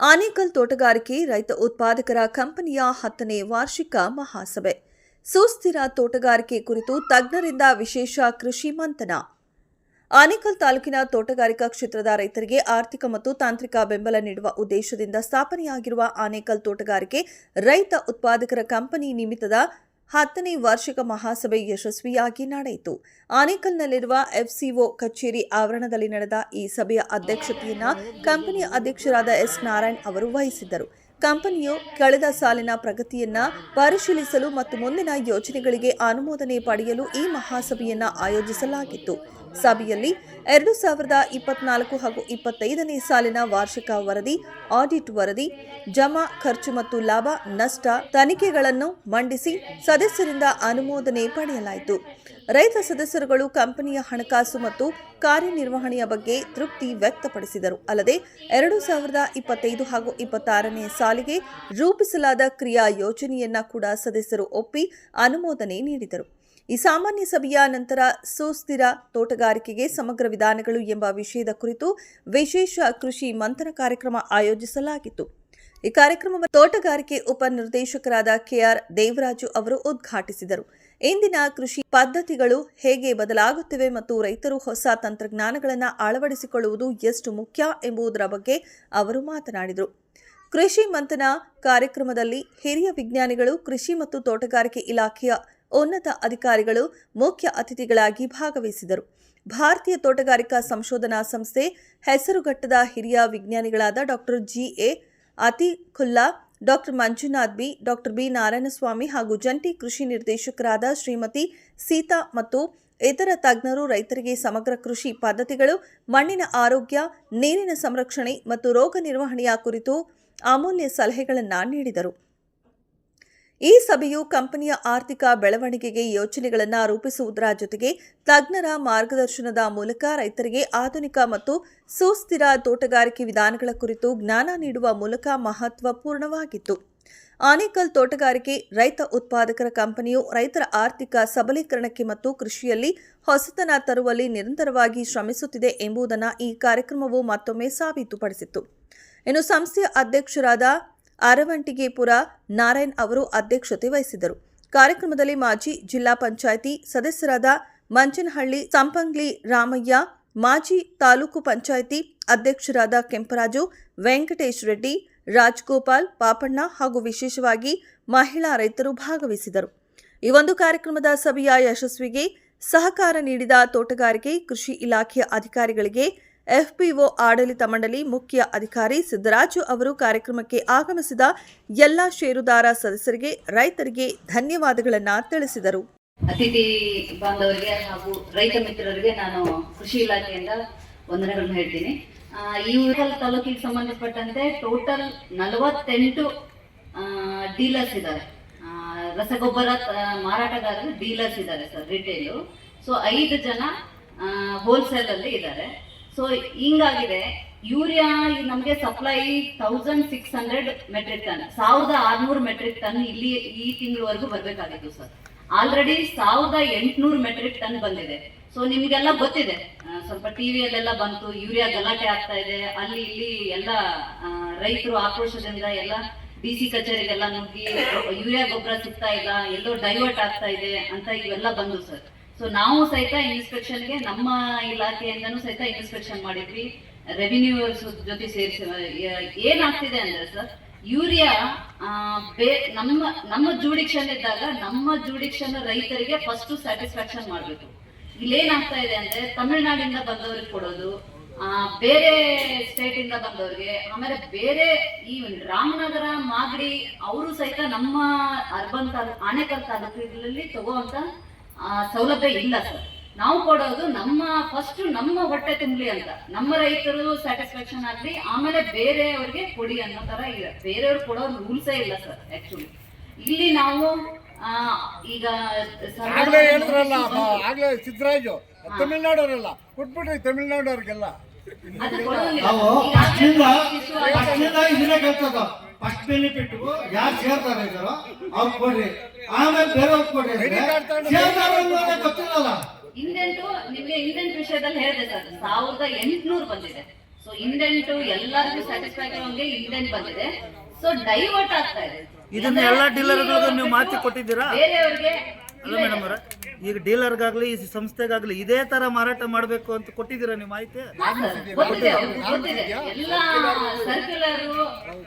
ಆನೇಕಲ್ ತೋಟಗಾರಿಕೆ ರೈತ ಉತ್ಪಾದಕರ ಕಂಪನಿಯ ಹತ್ತನೇ ವಾರ್ಷಿಕ ಮಹಾಸಭೆ. ಸುಸ್ಥಿರ ತೋಟಗಾರಿಕೆ ಕುರಿತು ತಜ್ಞರಿಂದ ವಿಶೇಷ ಕೃಷಿ ಮಂಥನ. ಆನೇಕಲ್ ತಾಲೂಕಿನ ತೋಟಗಾರಿಕಾ ಕ್ಷೇತ್ರದ ರೈತರಿಗೆ ಆರ್ಥಿಕ ಮತ್ತು ತಾಂತ್ರಿಕ ಬೆಂಬಲ ನೀಡುವ ಉದ್ದೇಶದಿಂದ ಸ್ಥಾಪನೆಯಾಗಿರುವ ಆನೇಕಲ್ ತೋಟಗಾರಿಕೆ ರೈತ ಉತ್ಪಾದಕರ ಕಂಪನಿ ನಿಮಿತ್ತದ ಹತ್ತನೇ ವಾರ್ಷಿಕ ಮಹಾಸಭೆ ಯಶಸ್ವಿಯಾಗಿ ನಡೆಯಿತು. ಆನೇಕಲ್ನಲ್ಲಿರುವ ಎಫ್ಸಿಒ ಕಚೇರಿ ಆವರಣದಲ್ಲಿ ನಡೆದ ಈ ಸಭೆಯ ಅಧ್ಯಕ್ಷತೆಯನ್ನ ಕಂಪನಿಯ ಅಧ್ಯಕ್ಷರಾದ ಎಸ್. ನಾರಾಯಣ್ ಅವರು ವಹಿಸಿದ್ದರು. ಕಂಪನಿಯು ಕಳೆದ ಸಾಲಿನ ಪ್ರಗತಿಯನ್ನ ಪರಿಶೀಲಿಸಲು ಮತ್ತು ಮುಂದಿನ ಯೋಜನೆಗಳಿಗೆ ಅನುಮೋದನೆ ಪಡೆಯಲು ಈ ಮಹಾಸಭೆಯನ್ನ ಆಯೋಜಿಸಲಾಗಿತ್ತು. ಸಭೆಯಲ್ಲಿ ಎರಡು ಸಾವಿರದ ಇಪ್ಪತ್ನಾಲ್ಕು ಹಾಗೂ ಇಪ್ಪತ್ತೈದನೇ ಸಾಲಿನ ವಾರ್ಷಿಕ ವರದಿ, ಆಡಿಟ್ ವರದಿ, ಜಮಾ ಖರ್ಚು ಮತ್ತು ಲಾಭ, ನಷ್ಟ ತನಿಖೆಗಳನ್ನು ಮಂಡಿಸಿ ಸದಸ್ಯರಿಂದ ಅನುಮೋದನೆ ಪಡೆಯಲಾಯಿತು. ರೈತ ಸದಸ್ಯರುಗಳು ಕಂಪನಿಯ ಹಣಕಾಸು ಮತ್ತು ಕಾರ್ಯನಿರ್ವಹಣೆಯ ಬಗ್ಗೆ ತೃಪ್ತಿ ವ್ಯಕ್ತಪಡಿಸಿದರು. ಅಲ್ಲದೆ, ಎರಡು ಸಾವಿರದ ಇಪ್ಪತ್ತೈದು ಹಾಗೂ ಇಪ್ಪತ್ತಾರನೇ ಸಾಲಿಗೆ ರೂಪಿಸಲಾದ ಕ್ರಿಯಾ ಯೋಜನೆಯನ್ನ ಕೂಡ ಸದಸ್ಯರು ಒಪ್ಪಿ ಅನುಮೋದನೆ ನೀಡಿದರು. ಈ ಸಾಮಾನ್ಯ ಸಭೆಯ ನಂತರ ಸುಸ್ಥಿರ ತೋಟಗಾರಿಕೆಗೆ ಸಮಗ್ರ ವಿಧಾನಗಳು ಎಂಬ ವಿಷಯದ ಕುರಿತು ವಿಶೇಷ ಕೃಷಿ ಮಂಥನ ಕಾರ್ಯಕ್ರಮ ಆಯೋಜಿಸಲಾಗಿತ್ತು. ಈ ಕಾರ್ಯಕ್ರಮವನ್ನು ತೋಟಗಾರಿಕೆ ಉಪನಿರ್ದೇಶಕರಾದ ಕೆಆರ್ ದೇವರಾಜು ಅವರು ಉದ್ಘಾಟಿಸಿದರು. ಇಂದಿನ ಕೃಷಿ ಪದ್ಧತಿಗಳು ಹೇಗೆ ಬದಲಾಗುತ್ತಿವೆ ಮತ್ತು ರೈತರು ಹೊಸ ತಂತ್ರಜ್ಞಾನಗಳನ್ನು ಅಳವಡಿಸಿಕೊಳ್ಳುವುದು ಎಷ್ಟು ಮುಖ್ಯ ಎಂಬುದರ ಬಗ್ಗೆ ಅವರು ಮಾತನಾಡಿದರು. ಕೃಷಿ ಮಂಥನ ಕಾರ್ಯಕ್ರಮದಲ್ಲಿ ಹಿರಿಯ ವಿಜ್ಞಾನಿಗಳು, ಕೃಷಿ ಮತ್ತು ತೋಟಗಾರಿಕೆ ಇಲಾಖೆಯ ಉನ್ನತ ಅಧಿಕಾರಿಗಳು ಮುಖ್ಯ ಅತಿಥಿಗಳಾಗಿ ಭಾಗವಹಿಸಿದರು. ಭಾರತೀಯ ತೋಟಗಾರಿಕಾ ಸಂಶೋಧನಾ ಸಂಸ್ಥೆ ಹೆಸರುಘಟ್ಟದ ಹಿರಿಯ ವಿಜ್ಞಾನಿಗಳಾದ doctor G A Atikhulla doctor Manjunath B doctor B Narayanaswamy ಹಾಗೂ ಜಂಟಿ ಕೃಷಿ ನಿರ್ದೇಶಕರಾದ ಶ್ರೀಮತಿ ಸೀತಾ ಮತ್ತು ಇತರ ತಜ್ಞರು ರೈತರಿಗೆ ಸಮಗ್ರ ಕೃಷಿ ಪದ್ಧತಿಗಳು, ಮಣ್ಣಿನ ಆರೋಗ್ಯ, ನೀರಿನ ಸಂರಕ್ಷಣೆ ಮತ್ತು ರೋಗ ನಿರ್ವಹಣೆಯ ಕುರಿತು ಅಮೂಲ್ಯ ಸಲಹೆಗಳನ್ನು ನೀಡಿದರು. ಈ ಸಭೆಯು ಕಂಪನಿಯ ಆರ್ಥಿಕ ಬೆಳವಣಿಗೆಗೆ ಯೋಜನೆಗಳನ್ನು ರೂಪಿಸುವುದರ ಜೊತೆಗೆ ತಜ್ಞರ ಮಾರ್ಗದರ್ಶನದ ಮೂಲಕ ರೈತರಿಗೆ ಆಧುನಿಕ ಮತ್ತು ಸುಸ್ಥಿರ ತೋಟಗಾರಿಕೆ ವಿಧಾನಗಳ ಕುರಿತು ಜ್ಞಾನ ನೀಡುವ ಮೂಲಕ ಮಹತ್ವಪೂರ್ಣವಾಗಿತ್ತು ಆನೇಕಲ್ ತೋಟಗಾರಿಕೆ, ರೈತ ಉತ್ಪಾದಕರ ಕಂಪನಿಯು ರೈತರ ಆರ್ಥಿಕ ಸಬಲೀಕರಣಕ್ಕೆ ಮತ್ತು ಕೃಷಿಯಲ್ಲಿ ಹೊಸತನ ತರುವಲ್ಲಿ ನಿರಂತರವಾಗಿ ಶ್ರಮಿಸುತ್ತಿದೆ ಎಂಬುದನ್ನು ಈ ಕಾರ್ಯಕ್ರಮವು ಮತ್ತೊಮ್ಮೆ ಸಾಬೀತುಪಡಿಸಿತು ಇನ್ನು ಸಂಸ್ಥೆಯ ಅಧ್ಯಕ್ಷರಾದ ಅರವಂಟಿಗೆಪುರ ನಾರಾಯಣ್ ಅವರು ಅಧ್ಯಕ್ಷತೆ ವಹಿಸಿದರು ಕಾರ್ಯಕ್ರಮದಲ್ಲಿ ಮಾಜಿ ಜಿಲ್ಲಾ ಪಂಚಾಯಿತಿ ಸದಸ್ಯರಾದ ಮಂಚನಹಳ್ಳಿ ಸಂಪಂಗ್ಲಿ ರಾಮಯ್ಯ, ಮಾಜಿ ತಾಲೂಕು ಪಂಚಾಯಿತಿ ಅಧ್ಯಕ್ಷರಾದ ಕೆಂಪರಾಜು, ವೆಂಕಟೇಶ್ ರೆಡ್ಡಿ, ರಾಜ್ಗೋಪಾಲ್ ಪಾಪಣ್ಣ ಹಾಗೂ ವಿಶೇಷವಾಗಿ ಮಹಿಳಾ ರೈತರು ಭಾಗವಹಿಸಿದರು ಈ ಒಂದು ಕಾರ್ಯಕ್ರಮದ ಸಭೆಯ ಯಶಸ್ವಿಗೆ ಸಹಕಾರ ನೀಡಿದ ತೋಟಗಾರಿಕೆ, ಕೃಷಿ ಇಲಾಖೆಯ ಅಧಿಕಾರಿಗಳಿಗೆ ಎಫ್ಪಿಒ ಆಡಳಿತ ಮಂಡಳಿ ಮುಖ್ಯ ಅಧಿಕಾರಿ ಸಿದ್ದರಾಜು ಅವರು ಕಾರ್ಯಕ್ರಮಕ್ಕೆ ಆಗಮಿಸಿದ ಎಲ್ಲ ಷೇರುದಾರ ಸದಸ್ಯರಿಗೆ ರೈತರಿಗೆ ಧನ್ಯವಾದಗಳನ್ನು ತಿಳಿಸಿದರು. ಅತಿಥಿ ಬಾಂಧವರಿಗೆ ಹಾಗೂ ರೈತ ಮಿತ್ರರಿಗೆ ನಾನು ಕೃಷಿ ಇಲಾಖೆಯಿಂದ ವಂದನೆಗಳನ್ನು ಹೇಳ್ತೀನಿ. ಈ ಊರಲ್ಲಿ ತಾಲೂಕಿಗೆ ಸಂಬಂಧಪಟ್ಟಂತೆ ಟೋಟಲ್ ನಲವತ್ತೆಂಟು ಡೀಲರ್ಸ್ ಇದ್ದಾರೆ. ರಸಗೊಬ್ಬರ ಮಾರಾಟಗಾರರು ಡೀಲರ್ಸ್ ಇದ್ದಾರೆ ಸರ್ ರಿಟೇಲು ಸೊ, ಐದು ಜನ ಹೋಲ್ಸೇಲಲ್ಲಿ ಇದ್ದಾರೆ. ಸೊ ಹಿಂಗಾಗಿದೆ. ಯೂರಿಯಾ ನಮಗೆ supply thousand six hundred metric ton ಸಾವಿರದ ಆರ್ನೂರು ಮೆಟ್ರಿಕ್ ಟನ್ ಇಲ್ಲಿ ಈ ತಿಂಗಳವರೆಗೂ ಬರಬೇಕಾಗಿತ್ತು ಸರ್ ಆಲ್ರೆಡಿ ಸಾವಿರದ ಎಂಟುನೂರು ಮೆಟ್ರಿಕ್ ಟನ್ ಬಂದಿದೆ. ಸೊ ನಿಮ್ಗೆಲ್ಲ ಗೊತ್ತಿದೆ. ಸ್ವಲ್ಪ ಟಿವಿಯಲ್ಲೆಲ್ಲ ಬಂತು, ಯೂರಿಯಾ ಗಲಾಟೆ ಆಗ್ತಾ ಇದೆ. ಅಲ್ಲಿ ಇಲ್ಲಿ ಎಲ್ಲ ರೈತರು ಆಕ್ರೋಶದಿಂದ ಎಲ್ಲ ಡಿ ಸಿ ಕಚೇರಿಗೆಲ್ಲ ನುಗ್ಗಿ, ಯೂರಿಯಾ ಗೊಬ್ಬರ ಸಿಗ್ತಾ ಇಲ್ಲ, ಎಲ್ಲೋ ಡೈವರ್ಟ್ ಆಗ್ತಾ ಇದೆ ಅಂತ ಇವೆಲ್ಲ ಬಂದು ಸರ್ ಸೊ ನಾವು ಸಹಿತ ಇನ್ಸ್ಪೆಕ್ಷನ್ಗೆ ನಮ್ಮ ಇಲಾಖೆಯಿಂದನೂ ಸಹಿತ ಇನ್ಸ್ಪೆಕ್ಷನ್ ಮಾಡಿದ್ವಿ. ರೆವಿನ್ಯೂ ಜೊತೆ ಸೇರಿಸಿ ಏನಾಗ್ತಿದೆ ಅಂದ್ರೆ ಸರ್, ಯೂರಿಯಾ ಬೇ, ನಮ್ಮ ನಮ್ಮ ಜೂಡಿಕ್ಷನ್ ಇದ್ದಾಗ ನಮ್ಮ ಜೂಡಿಕ್ಷನ್ ರೈತರಿಗೆ ಫಸ್ಟ್ ಸ್ಯಾಟಿಸ್ಫ್ಯಾಕ್ಷನ್ ಮಾಡಬೇಕು. ಇಲ್ಲೇನಾಗ್ತಾ ಇದೆ ಅಂದ್ರೆ ತಮಿಳ್ನಾಡಿಂದ ಬಂದವ್ರಿಗೆ ಕೊಡೋದು ಬೇರೆ ಸ್ಟೇಟ್ ಇಂದ ಬಂದವ್ರಿಗೆ, ಆಮೇಲೆ ಬೇರೆ ಈ ರಾಮನಗರ, ಮಾಗಡಿ, ಅವರು ಸಹಿತ ನಮ್ಮ ಅರ್ಬನ್ ತಾಲೂಕು ಆನೇಕಲ್ ತಾಲೂಕಿನಲ್ಲಿ ತಗೋವಂತ ಸೌಲಭ್ಯ ಇಲ್ಲ ಸರ್. ನಾವು ಕೊಡೋದು ನಮ್ಮ ಫಸ್ಟ್ ನಮ್ಮ ಹೊಟ್ಟೆ ತುಂಬಲಿ ಅಂತ. ನಮ್ಮ ರೈತರು ಸ್ಯಾಟಿಸ್ಫ್ಯಾಕ್ಷನ್ ಆಗಲಿ ಆಮೇಲೆ ಬೇರೆಯವ್ರಿಗೆ ಕೊಡಿ ಅನ್ನೋ ತರ ಇದೆ ಬೇರೆಯವ್ರು ಕೊಡೋ ರೂಲ್ಸೇ ಇಲ್ಲ ಸರ್ ಆಕ್ಚುಲಿ ಇಲ್ಲಿ ನಾವು ಈಗ ಸಿದ್ದರಾಜು ತಮಿಳ್ನಾಡವರೆಲ್ಲ ಕೊಟ್ಬಿಟ್ರಿ ತಮಿಳ್ನಾಡವ್ರಿಗೆಲ್ಲ. ನಾವು ಫಸ್ಟ್ ಬೆನಿಫಿಟ್ ಯಾರು ಸೇರ್ತಾರೆ ಇದ್ದಾರೋ ಅವ್ರು ಕೊಡ್ರಿ. ಆಮೇಲೆ ಬೇರೆಯವ್ರು ಕೊಡ್ರಿ ಐಡಿ ಕಾರ್ಡ್ ತಗೊಂಡು ಸೇರ್ತಾರೆ ಗೊತ್ತಿಲ್ಲ ಗೊತ್ತಿಲ್ಲಲ್ಲ. ಇಂಡೆಂಟು ನಿಮ್ಗೆ ಇಂಡೆಂಟ್ ವಿಷಯದಲ್ಲಿ ಹೇಳಿದೆ ಸರ್ ಸಾವಿರದ ಎಂಟುನೂರು ಬಂದಿದೆ. ಸೊ ಇಂದೆಂಟು ಎಲ್ಲರಿಗೂ ಸ್ಯಾಟಿಸ್ಫೈ ಆಗೋಂಗೆ ಇಂಡೆಂಟ್ ಬಂದಿದೆ. ಸೊ ಡೈವರ್ಟ್ ಆಗ್ತಾ ಇದೆ. ಇದನ್ನ ಎಲ್ಲಾ ಡೀಲರ್ಗಳಿಗೂ ನೀವು ಮಾತಿ ಕೊಟ್ಟಿದ್ದೀರಾ? ಬೇರೆಯವ್ರಿಗೆ ಅಲ್ಲ ಮೇಡಮ್ ಅವರ. ಈಗ ಡೀಲರ್ಗಾಗ್ಲಿ ಈ ಸಂಸ್ಥೆಗಾಗ್ಲಿ ಇದೇ ತರ ಮಾರಾಟ ಮಾಡಬೇಕು ಅಂತ ಕೊಟ್ಟಿದ್ದೀರಾ ನೀವು ಮಾಹಿತಿ?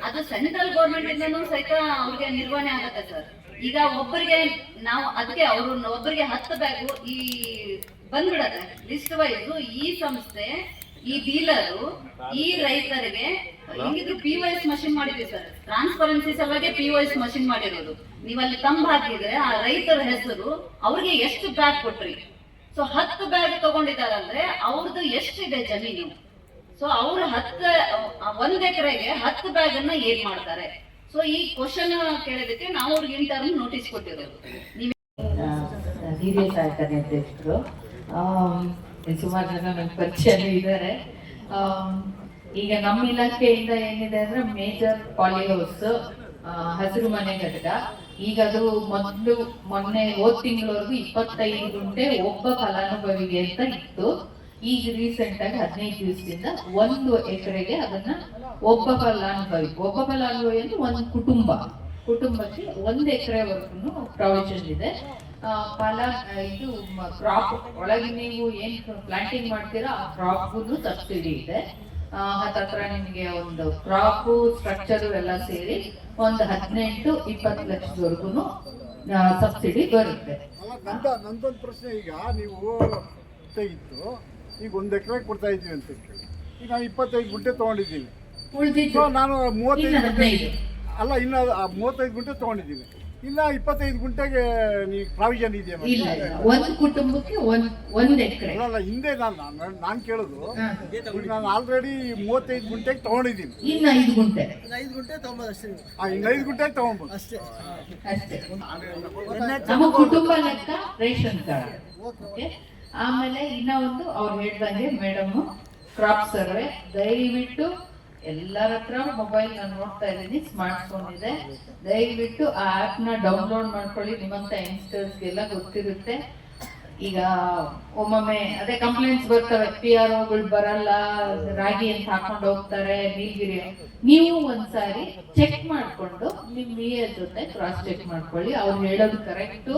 ಅದು ಸೆಂಟ್ರಲ್ ಗೌರ್ಮೆಂಟ್ ಇಂದನೂ ಸಹಿತ ಅವ್ರಿಗೆ ನಿರ್ವಹಣೆ ಆಗುತ್ತೆ ಸರ್. ಈಗ ಒಬ್ಬರಿಗೆ ನಾವು ಅದಕ್ಕೆ ಅವರು ಒಬ್ಬರಿಗೆ ಹತ್ತು ಬ್ಯಾಗು ಈ ಬಂದ್ಬಿಡತ್ತೆ. ಲಿಸ್ಟ್ ವೈಸ್ ಈ ಸಂಸ್ಥೆ ಈ ಡೀಲರು ಈ ರೈತರಿಗೆ ಹೆಂಗಿದ್ರು ಪಿ ಒ ಎಸ್ ಮಷಿನ್ ಮಾಡಿದ್ವಿ ಸರ್ ಟ್ರಾನ್ಸ್ಪರೆನ್ಸಿ ಸಲುವಾಗಿ ಪಿ ಒ ಎಸ್ ಮಷಿನ್ ಮಾಡಿರೋದು. ನೀವಲ್ಲಿ ತಂಬ್ ಹಾಕಿದ್ರೆ ಆ ರೈತರ ಹೆಸರು ಅವ್ರಿಗೆ ಎಷ್ಟು ಬ್ಯಾಗ್ ಕೊಟ್ರಿ? ಸೊ ಹತ್ತು ಬ್ಯಾಗ್ ತಗೊಂಡಿದಾರಂದ್ರೆ ಅವ್ರದ್ದು ಎಷ್ಟಿದೆ ಜಮೀನು? ಸೊ ಅವ್ರು ಹತ್ತು ಒಂದ್ ಎಕರೆಗೆ ಹತ್ತು ಬ್ಯಾಗ್ ಅನ್ನ ಏನ್ ಮಾಡ್ತಾರೆ? ಸೊ ಈ ಕ್ವಶನ್ ಕೇಳಿದಕ್ಕೆ ನಾವು ಅವ್ರಿಗೆ ಇಂಟರ್ನ್ ನೋಟಿಸ್ ಕೊಟ್ಟಿರೋದು. ನೀವ್ ಹಿರಿಯ ಸಹಕಾರಿ ಅಧ್ಯಕ್ಷರು ಆಮ್, ಸುಮಾರು ಜನ ನನ್ನ ಪರಿಚಯ ಇದ್ದಾರೆ. ಈಗ ನಮ್ಮ ಇಲಾಖೆಯಿಂದ ಏನಿದೆ ಅಂದ್ರೆ ಮೇಜರ್ ಪಾಲಿಹೌಸ್ ಹಸಿರು ಮನೆ ಘಟಕ ಈಗ ಅದು ಮೊದಲು, ಮೊನ್ನೆ ಹೋದ್ ತಿಂಗಳವರೆಗೂ ಇಪ್ಪತ್ತೈದು ಗುಂಟೆ ಒಬ್ಬ ಫಲಾನುಭವಿಗೆ ಅಂತ ಇತ್ತು. ಈಗ ರೀಸೆಂಟ್ ಆಗಿ ಹದಿನೈದು ದಿವಸದಿಂದ ಒಂದು ಎಕರೆಗೆ ಅದನ್ನ ಒಬ್ಬ ಫಲಾನುಭವಿ ಒಬ್ಬ ಫಲಾನುಭವಿ ಅಂದ್ರೆ ಒಂದು ಕುಟುಂಬ. ಕುಟುಂಬಕ್ಕೆ ಒಂದು ಎಕರೆವರೆಗೂ ಪ್ರಾವಿಷನ್ ಇದೆ. ಫಲ, ಇದು ಕ್ರಾಪ್ ಒಳಗೆ ನೀವು ಏನ್ ಪ್ಲಾಂಟಿಂಗ್ ಮಾಡ್ತೀರಾ, ಆ ಕ್ರಾಪ್ಗೂ ಸಬ್ಸಿಡಿ ಇದೆ. ಹತ್ತತ್ರ ನಿಮಗೆ ಒಂದು ಕ್ರಾಪ್ ಸ್ಟ್ರಕ್ಚರ್ ಎಲ್ಲ ಸೇರಿ ಒಂದು ಹದಿನೆಂಟು ಇಪ್ಪತ್ತು ಲಕ್ಷದವರೆಗೂ ಸಬ್ಸಿಡಿ ಬರುತ್ತೆ. ನಂದೊಂದು ಪ್ರಶ್ನೆ ಈಗ ನೀವು ತೆಗಿತ್ತು. ಈಗ ಒಂದು ಎಕರೆ ಕೊಡ್ತಾ ಇದ್ದೀವಿ ಅಂತ ಈಗ ನಾವು ಇಪ್ಪತ್ತೈದು ಗುಂಟೆ ಉಳಿದಿದ್ದು. ನಾನು ಮೂವತ್ತೈದು ಅಲ್ಲ ಇನ್ನು ಮೂವತ್ತೈದು ಗುಂಟೆ ತೊಗೊಂಡಿದ್ದೀವಿ ಇನ್ನ ಇಪ್ಪತ್ತೈದು ಗುಂಟೆಗೆ ನೀವು ಪ್ರಾವಿಷನ್ ಇದೆಯಾ? ಇಲ್ಲ ಇಲ್ಲ. ಒಂದು ಕುಟುಂಬಕ್ಕೆ ಒಂದ್ ಒಂದ್ ಎಕರೆ. ಅಲ್ಲ ಹಿಂದೆ ನಾನು ನಾನು ನಾನು ಕೇಳೋದು. ಈಗ ನಾನು ಆಲ್ರೆಡಿ ಮೂವತ್ತೈದು ಗುಂಟೆಗೆ ತಗೊಂಡಿದ್ದೀನಿ. ಇನ್ನು ಐದು ಗುಂಟೆ. ಆ ಇನ್ನು ಐದು ಗುಂಟೆಗೆ ತಗೊಂಬೋದು. ಅಷ್ಟೇ. ನಮ್ಮ ಕುಟುಂಬ ಲೆಕ್ಕ ರೇಷನ್ ಕಾರ್ಡ್. ಓಕೆ ಆಮೇಲೆ ಇನ್ನ ಒಂದು ಅವ್ರು ಹೇಳ್ದಂಗೆ ಮೇಡಮ್ ಕ್ರಾಪ್ ಸರ್ವೆ ದಯವಿಟ್ಟು ಎಲ್ಲರ ಹತ್ರ ಮೊಬೈಲ್ ನಾನು ನೋಡ್ತಾ ಇದ್ದೀನಿ ಸ್ಮಾರ್ಟ್ ಫೋನ್ ಇದೆ. ದಯವಿಟ್ಟು ಆ ಆಪ್ನ ಡೌನ್ಲೋಡ್ ಮಾಡ್ಕೊಳ್ಳಿ, ನಿಮ್ಮಂತ ಯಂಗ್ಸ್ಟರ್ಸ್ಗೆಲ್ಲ ಗೊತ್ತಿರುತ್ತೆ. ಈಗ ಒಮ್ಮೊಮ್ಮೆ, ಅದೇ ಕಂಪ್ಲೇಂಟ್ಸ್ ಬರ್ತವೆ ಪಿ ಆರ್ ಓಗಳು ಬರಲ್ಲ, ರಾಗಿ ಅಂತ ಹಾಕೊಂಡು ಹೋಗ್ತಾರೆ, ನೀಲಗಿರಿ. ನೀವು ಒಂದ್ಸಾರಿ ಚೆಕ್ ಮಾಡ್ಕೊಂಡು ನಿಮ್ ಇ ಜೊತೆ ಕ್ರಾಸ್ ಚೆಕ್ ಮಾಡ್ಕೊಳ್ಳಿ. ಅವ್ರು ಹೇಳೋದು ಕರೆಕ್ಟು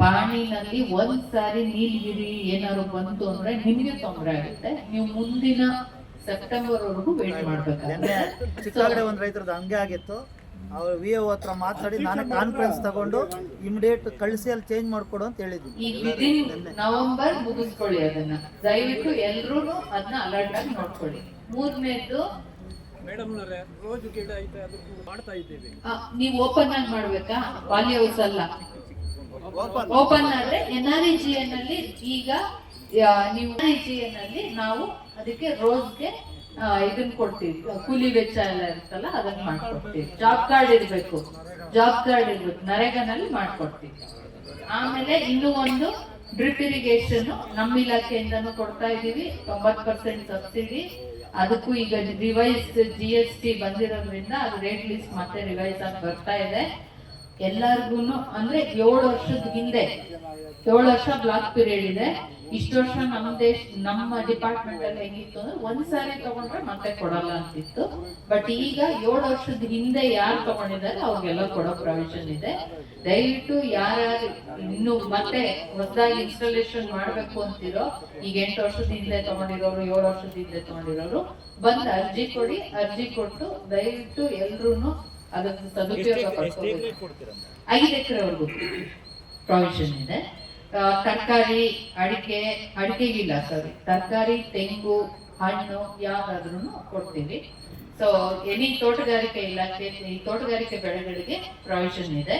ಪಾಣಿನಲ್ಲಿ ಒಂದ್ಸಾರಿ ನೀಲಗಿರಿ ಏನಾದ್ರು ಬಂತು ಅಂದ್ರೆ ನಿಮ್ಗೆ ತೊಂದರೆ ಆಗುತ್ತೆ. ನೀವು ಮುಂದಿನ ಸೆಪ್ಟೆಂಬರ್ ವರೆಗೂ ವೇಟ್ ಮಾಡ್ಬೇಕು ಚಿಕ್ಕಗಡೆ ಒಂದ್ ರೈತರದ್ದು ಹಂಗೆ ಆಗಿತ್ತು. ಅವ್ರು ವಿ ಒ ಹತ್ರ ಮಾತಾಡಿ ನಾನು ಕಾನ್ಫರೆನ್ಸ್ ತಗೊಂಡು ಇಮಿಡಿಯೇಟ್ ಕಳಿಸಿ ಅಲ್ಲಿ ಚೇಂಜ್ ಮಾಡ್ಕೊಡು ಅಂತ ಹೇಳಿದ್ವಿ. ವಿದಿನ್ ನವೆಂಬರ್ ಮುಗಿಸ್ಕೊಳ್ಳಿ ಅದನ್ನ. ದಯವಿಟ್ಟು ಎಲ್ರೂ ಅದನ್ನ ಅಲರ್ಟ್ ಆಗಿ ನೋಡ್ಕೊಳ್ಳಿ. ಮೂರನೇದು ನೀವು ಓಪನ್ ಆಗಿ ಮಾಡ್ಬೇಕಾ? ಪಾಲಿ ಹೌಸ್ ಅಲ್ಲ. ಓಪನ್ ಆದ್ರೆ ಎನ್ ಆರ್ ಜಿ ಎನ್ ಅಲ್ಲಿ ಈಗ ನೀವು ಅಲ್ಲಿ ನಾವು ಅದಕ್ಕೆ ರೋಸ್ಗೆ ಇದನ್ನ ಕೊಡ್ತೀವಿ. ಕೂಲಿ ವೆಚ್ಚ ಎಲ್ಲ ಇರುತ್ತಲ್ಲ, ಅದನ್ನ ಮಾಡ್ಕೊಡ್ತೀವಿ. ಜಾಬ್ ಕಾರ್ಡ್ ಇರ್ಬೇಕು. ಜಾಬ್ ಕಾರ್ಡ್ ಇರ್ಬೇಕು. ನರೇಗಾನಲ್ಲಿ ಮಾಡ್ಕೊಡ್ತೀವಿ. ಆಮೇಲೆ ಇನ್ನೂ ಒಂದು ಡ್ರಿಪ್ ಇರಿಗೇಷನ್ ನಮ್ಮ ಇಲಾಖೆಯಿಂದನು ಕೊಡ್ತಾ ಇದೀವಿ. ತೊಂಬತ್ ಪರ್ಸೆಂಟ್ ಸಬ್ಸಿಡಿ. ಅದಕ್ಕೂ ಈಗ ರಿವೈಸ್ ಜಿ ಎಸ್ ಟಿ ಬಂದಿರೋದ್ರಿಂದ ಅದು ರೇಟ್ ಲಿಸ್ಟ್ ಮತ್ತೆ ರಿವೈಸ್ ಆಗಿ ಬರ್ತಾ ಇದೆ. ಎಲ್ಲಾರ್ಗು ಅಂದ್ರೆ ಏಳು ವರ್ಷದ ಹಿಂದೆ. ಏಳು ವರ್ಷ ಬ್ಲಾಕ್ ಪೀರಿಯಡ್ ಇದೆ. ಇಷ್ಟು ವರ್ಷ ನಮ್ಮ ದೇಶ, ನಮ್ಮ ಡಿಪಾರ್ಟ್ಮೆಂಟ್ ಅಲ್ಲಿ ಹೆಂಗಿತ್ತು ಅಂದ್ರೆ ಒಂದ್ ಸಾರಿ ತಗೊಂಡ್ರೆ ಮತ್ತೆ ಕೊಡಲ್ಲ ಅಂತಿತ್ತು. ಬಟ್ ಈಗ ಏಳು ವರ್ಷದ ಹಿಂದೆ ಯಾರು ತಗೊಂಡಿದ್ದಾರೆ ಅವ್ರಿಗೆಲ್ಲ ಕೊಡೋ ಪ್ರಾವಿಷನ್ ಇದೆ. ದಯವಿಟ್ಟು ಯಾರು ಇನ್ನು ಮತ್ತೆ ಹೊಸದಾಗಿ ಇನ್ಸ್ಟಾಲೇಷನ್ ಮಾಡ್ಬೇಕು ಅಂತಿರೋ, ಈಗ ಎಂಟು ವರ್ಷದ ಹಿಂದೆ ತಗೊಂಡಿರೋರು, ಏಳು ವರ್ಷದ ಹಿಂದೆ ತಗೊಂಡಿರೋರು, ಬಂದು ಅರ್ಜಿ ಕೊಡಿ, ಅರ್ಜಿ ಕೊಟ್ಟು ದಯವಿಟ್ಟು ಎಲ್ರು ಅದಕ್ಕೆ ಸದುಪಯೋಗ ಪಡ್ಕೋಬೇಕು ಐದು ಎಕರೆವರೆಗೂ ಪ್ರಾವಿಷನ್ ಇದೆ. ತರಕಾರಿ ಅಡಿಕೆ ಅಡಿಕೆಗಿಲ್ಲ ಸಾರಿ ತರಕಾರಿ ತೆಂಗು ಹಣ್ಣು ಯಾವ್ದಾದ್ರೂ ಕೊಡ್ತೀವಿ. ಸೊ ಎನಿ ತೋಟಗಾರಿಕೆ ಇಲಾಖೆ ಈ ತೋಟಗಾರಿಕೆ ಬೆಳೆಗಳಿಗೆ ಪ್ರಾವಿಷನ್ ಇದೆ.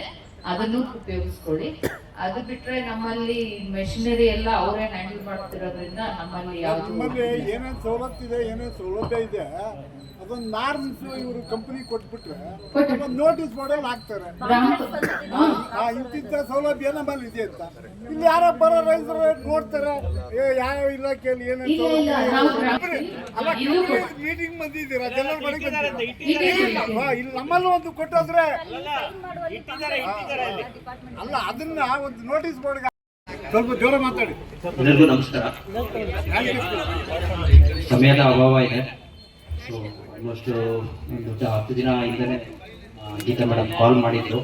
ಅದನ್ನು ಉಪಯೋಗಿಸ್ಕೊಳ್ಳಿ. ಅದು ಬಿಟ್ರೆ ನಮ್ಮಲ್ಲಿ ಮೆಷಿನರಿ ಎಲ್ಲ ಅವರೇ ಹ್ಯಾಂಡಲ್ ಮಾಡ್ತಿರೋದ್ರಿಂದ ನಮ್ಮಲ್ಲಿ ಏನೇನು ಸವಲತ್ತಿದೆ ಏನೇನು ಸೌಲಭ್ಯ ಇದೆ ಅದೊಂದು ನಾರ್ಮ್ಸ್ ಇವರು ಕಂಪನಿ ಕೊಟ್ಬಿಟ್ರೆ ನೋಟಿಸ್ ಬೋರ್ಡಲ್ಲಿ ಹಾಕ್ತಾರೆ. ಇಂತಿಂತ ಸೌಲಭ್ಯ ನಮ್ಮಲ್ಲಿ ಇದೆ ಅಂತ. ಇಲ್ಲಿ ಯಾರೋ ಬರೋ ರೈತರು ನೋಡ್ತಾರೆ ಏ, ಯಾವ ಇಲಾಖೆಯಲ್ಲಿ ಏನೇನು ಮೀಟಿಂಗ್ ಬಂದಿದ್ದೀರಾ? ಜನರ ಬಳಿಗೆ ಇಟ್ಟಿದ್ದೀವಿ. ಇಲ್ಲಿ ನಮ್ಮಲ್ಲೂ ಒಂದು ಕೊಟ್ಟೋದ್ರೆ ಅಲ್ಲ ಅದನ್ನ ಒಂದು ನೋಟಿಸ್ ಬೋರ್ಡ್ ಸ್ವಲ್ಪ ಜೋರ ಮಾತಾಡಿ. ಎಲ್ಲರಿಗೂ ನಮಸ್ಕಾರ. ಸಮಯದ ಅಭಾವ ಇದೆ. ಸೊ ಆಲ್ಮೋಸ್ಟ್ ಒಂದು ಹತ್ತು ದಿನ ಹಿಂದೆ ಗೀತಾ ಮೇಡಮ್ ಕಾಲ್ ಮಾಡಿದ್ರು.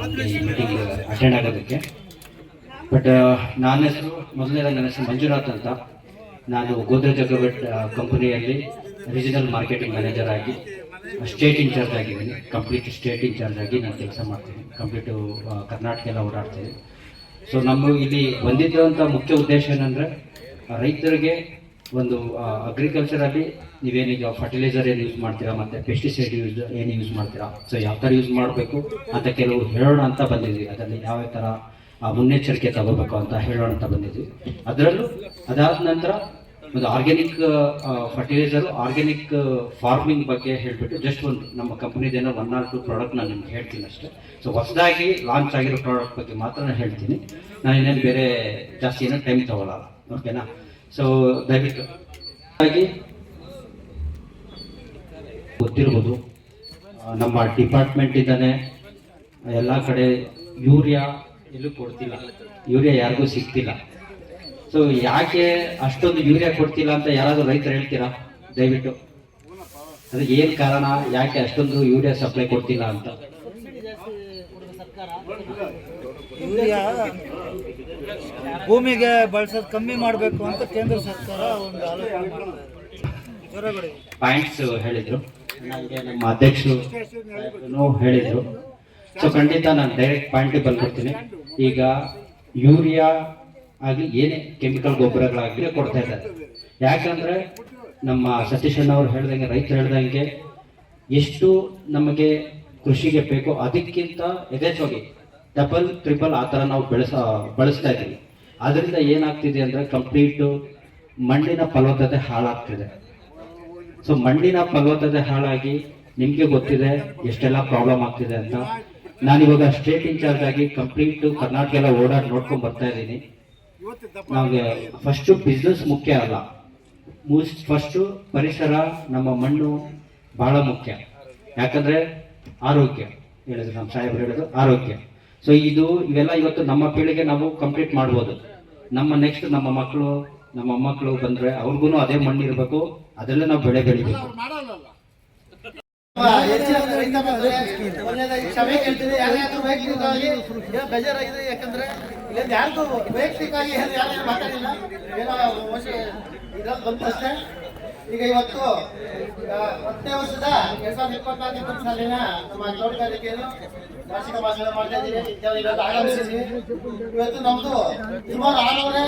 ನನಗೆ ಮೀಟಿಂಗ್ ಅಟೆಂಡ್ ಆಗೋದಕ್ಕೆ. ಬಟ್ ನನ್ನ ಹೆಸರು, ಮೊದಲನೇದಾಗ ನನ್ನ ಹೆಸರು ಮಂಜುನಾಥ್ ಅಂತ. ನಾನು ಗೋದ್ರೆ ಅಗ್ರವೇಟ್ ಕಂಪನಿಯಲ್ಲಿ ರೀಜನಲ್ ಮಾರ್ಕೆಟಿಂಗ್ ಮ್ಯಾನೇಜರ್ ಆಗಿ ಸ್ಟೇಟ್ ಇನ್ಚಾರ್ಜ್ ಆಗಿದ್ದೀನಿ. ಕಂಪ್ಲೀಟ್ ಸ್ಟೇಟ್ ಇನ್ಚಾರ್ಜ್ ಆಗಿ ನಾನು ಕೆಲಸ ಮಾಡ್ತೀನಿ. ಕಂಪ್ಲೀಟು ಕರ್ನಾಟಕ ಎಲ್ಲ ಓಡಾಡ್ತೀನಿ. ಸೊ ನಮ್ಮ ಇಲ್ಲಿ ಬಂದಿದ್ದಂಥ ಮುಖ್ಯ ಉದ್ದೇಶ ಏನಂದರೆ, ರೈತರಿಗೆ ಒಂದು ಅಗ್ರಿಕಲ್ಚರಲ್ಲಿ ನೀವೇನೀಗ ಫರ್ಟಿಲೈಸರ್ ಏನು ಯೂಸ್ ಮಾಡ್ತೀರಾ ಮತ್ತು ಪೆಸ್ಟಿಸೈಡ್ ಯೂಸ್ ಏನು ಯೂಸ್ ಮಾಡ್ತೀರಾ? ಸೊ ಯಾವ ಥರ ಯೂಸ್ ಮಾಡಬೇಕು ಅಂತ ಕೆಲವು ಹೇಳೋಣ ಅಂತ ಬಂದಿದ್ವಿ. ಅದರಲ್ಲಿ ಯಾವ ಥರ ಮುನ್ನೆಚ್ಚರಿಕೆ ತಗೋಬೇಕು ಅಂತ ಹೇಳೋಣ ಅಂತ ಬಂದಿದ್ವಿ. ಅದರಲ್ಲೂ ಅದಾದ ನಂತರ ಒಂದು ಆರ್ಗ್ಯಾನಿಕ್ ಫರ್ಟಿಲೈಸರ್ ಆರ್ಗ್ಯಾನಿಕ್ ಫಾರ್ಮಿಂಗ್ ಬಗ್ಗೆ ಹೇಳಿಬಿಟ್ಟು ಜಸ್ಟ್ ಒಂದು ನಮ್ಮ ಕಂಪ್ನಿದೇನೋ ಒನ್ ಆರ್ ಟು ಪ್ರಾಡಕ್ಟ್ ನಾನು ನಿಮ್ಗೆ ಹೇಳ್ತೀನಿ ಅಷ್ಟೇ. ಸೊ ಹೊಸದಾಗಿ ಲಾಂಚ್ ಆಗಿರೋ ಪ್ರಾಡಕ್ಟ್ ಬಗ್ಗೆ ಮಾತ್ರ ಹೇಳ್ತೀನಿ. ನಾನು ಇನ್ನೇನು ಬೇರೆ ಜಾಸ್ತಿ ಏನೋ ಟೈಮ್ ತಗೊಳ್ಳಲ್ಲ ಓಕೆನಾ ಸೊ ದಯವಿಟ್ಟು. ಹಾಗಾಗಿ ಗೊತ್ತಿರ್ಬೋದು ನಮ್ಮ ನಮ್ಮ ಡಿಪಾರ್ಟ್ಮೆಂಟಿಂದನೇ ಎಲ್ಲ ಕಡೆ ಯೂರಿಯಾ ಎಲ್ಲೂ ಕೊಡ್ತಿಲ್ಲ. ಯೂರಿಯಾ ಯಾರಿಗೂ ಸಿಗ್ತಿಲ್ಲ. ಸೊ ಯಾಕೆ ಅಷ್ಟೊಂದು ಯೂರಿಯಾ ಕೊಡ್ತಿಲ್ಲ ಅಂತ ಯಾರಾದರೂ ರೈತರು ಹೇಳ್ತೀರಾ? ದಯವಿಟ್ಟು. ಅದು ಏನು ಕಾರಣ? ಯಾಕೆ ಅಷ್ಟೊಂದು ಯೂರಿಯಾ ಸಪ್ಲೈ ಕೊಡ್ತಿಲ್ಲ ಅಂತ? ಯೂರಿಯಾ ಭೂಮಿಗೆ ಬಳಸೋದು ಕಮ್ಮಿ ಮಾಡಬೇಕು ಅಂತ ಕೇಂದ್ರ ಸರ್ಕಾರ ಒಂದು ಆಲೋಚನೆ ಪಾಯಿಂಟ್ಸ್ ಹೇಳಿದ್ರು. ನಮ್ಮ ಅಧ್ಯಕ್ಷರು ಹೇಳಿದ್ರು. ಸೊ ಖಂಡಿತ ನಾನು ಡೈರೆಕ್ಟ್ ಪಾಯಿಂಟ್ ಬಂದ್ಬಿಡ್ತೀನಿ ಈಗ ಯೂರಿಯಾ ಆಗಲಿ ಏನೇ ಕೆಮಿಕಲ್ ಗೊಬ್ಬರಗಳಾಗಲಿ ಕೊಡ್ತಾ ಇದ್ದಾರೆ. ಯಾಕಂದ್ರೆ ನಮ್ಮ ಸತೀಶ್ ಅಣ್ಣವ್ರು ಹೇಳ್ದಂಗೆ, ರೈತರು ಹೇಳ್ದಂಗೆ ಎಷ್ಟು ನಮಗೆ ಕೃಷಿಗೆ ಬೇಕೋ ಅದಕ್ಕಿಂತ ಯಥೇಚ್ಛವಾಗಿ ಡಬಲ್ ಟ್ರಿಪಲ್ ಆ ಥರ ನಾವು ಬೆಳೆಸ, ಬಳಸ್ತಾ ಇದ್ದೀವಿ. ಅದರಿಂದ ಏನಾಗ್ತಿದೆ ಅಂದರೆ ಕಂಪ್ಲೀಟು ಮಣ್ಣಿನ ಫಲವತ್ತತೆ ಹಾಳಾಗ್ತಿದೆ. ಸೊ ಮಣ್ಣಿನ ಫಲವತ್ತತೆ ಹಾಳಾಗಿ ನಿಮಗೆ ಗೊತ್ತಿದೆ ಎಷ್ಟೆಲ್ಲ ಪ್ರಾಬ್ಲಮ್ ಆಗ್ತಿದೆ ಅಂತ. ನಾನಿವಾಗ ಸ್ಟೇಟ್ ಇನ್ಚಾರ್ಜ್ ಆಗಿ ಕಂಪ್ಲೀಟ್ ಕರ್ನಾಟಕ ಎಲ್ಲ ಓಡಾಡಿ ನೋಡ್ಕೊಂಡು ಬರ್ತಾ ಇದ್ದೀನಿ. ನಮಗೆ ಫಸ್ಟು ಬಿಸ್ನೆಸ್ ಮುಖ್ಯ ಅಲ್ಲ. ಫಸ್ಟು ಪರಿಸರ ನಮ್ಮ ಮಣ್ಣು ಬಹಳ ಮುಖ್ಯ. ಯಾಕಂದ್ರೆ ಆರೋಗ್ಯ. ಹೇಳಿದ್ರು ನಮ್ಮ ಸಾಹೇಬ್ರು ಹೇಳಿದ್ರು ಆರೋಗ್ಯ. ಸೊ ಇದು ಇವೆಲ್ಲ ಇವತ್ತು ನಮ್ಮ ಪೀಳಿಗೆ ನಾವು ಕಂಪ್ಲೀಟ್ ಮಾಡ್ಬೋದು. ನಮ್ಮ ನೆಕ್ಸ್ಟ್ ನಮ್ಮ ಮಕ್ಕಳು ನಮ್ಮ ಮಕ್ಕಳು ಬಂದ್ರೆ ಅವ್ರಿಗೂ ಅದೇ ಮಣ್ಣು ಇರಬೇಕು ಅದರಲ್ಲೇ ನಾವು ಬೆಳೆ ಬೆಳಿಬೇಕು ಮಾಡಲ್ಲಲ್ಲ ಹೆಚ್ಚಿನ ರೈತ ಬಂಧುಗಳೇ, ಮೊದಲನೇದಾಗಿ ಈಗ ಇವತ್ತು ಹತ್ತನೇ ವರ್ಷದ ಎರಡ್ ಸಾವಿರದ ಇಪ್ಪತ್ನಾಲ್ಕು ಇಪ್ಪತ್ತು ಸಾಲಿನ ನಮ್ಮ ತೋಟಗಾರಿಕೆಯನ್ನು ವಾರ್ಷಿಕ ಭಾಷಣ ಮಾಡ್ತಾ ಇದ್ದೀವಿ ಆಗಮಿಸಿದ್ದೀನಿ ಇವತ್ತು ನಮ್ದು ಸುಮಾರು ಆರೂವರೆ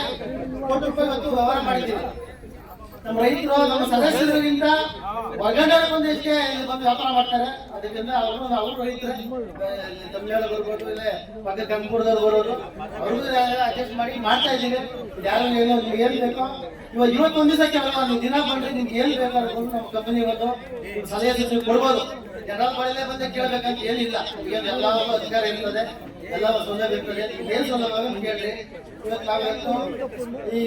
ಕೋಟಿ ರೂಪಾಯಿ ಇವತ್ತು ವ್ಯವಹಾರ ಮಾಡಿದ್ದೀವಿ. ನಮ್ಮ ರೈತರು, ನಮ್ಮ ಸದಸ್ಯರಿಂದ ಹೊರಗಡೆ ಬಂದು ಹೆಚ್ಚಿಗೆ ಬಂದು ವ್ಯಾಪಾರ ಮಾಡ್ತಾರೆ. ಅದಕ್ಕಿಂತ ಅವರು ಅವರು ರೈತರು. ತಮಿಳ್ನಾಡು ಬರ್ಬೋದು, ಇಲ್ಲ ಮತ್ತೆ ಕಂಪುರದವ್ರು ಬರೋರು. ಅವ್ರಿಗೂ ಅಡ್ಜಸ್ಟ್ ಮಾಡಿ ಮಾಡ್ತಾ ಇದ್ದೀವಿ. ಯಾರು ಏನು, ನಿಮ್ಗೆ ಏನ್ ಬೇಕೋ? ಇವಾಗ ಇವತ್ತೊಂದು ದಿವಸ ಕೇಳಲ್ಲ ನೀವು ದಿನ ಬಂದ್ರೆ ನಿಮ್ಗೆ ಏನ್ ಬೇಕಾದ್ರೆ ನಮ್ಮ ಕಂಪನಿ ಬಂದು ಸಲಹೆ ಸೂಚನೆ ಕೊಡ್ಬೋದು. ಜನರ ಬಳಿಲೇ ಬಂದು ಕೇಳ್ಬೇಕಂತ ಏನಿಲ್ಲ. ಈಗ ಎಲ್ಲ ಅಧಿಕಾರ ಇರ್ತದೆ ಎಲ್ಲ ಸೌಲಭ್ಯ ಇರ್ತದೆ ಏನ್ ಸೌಲಭ್ಯ? ಈ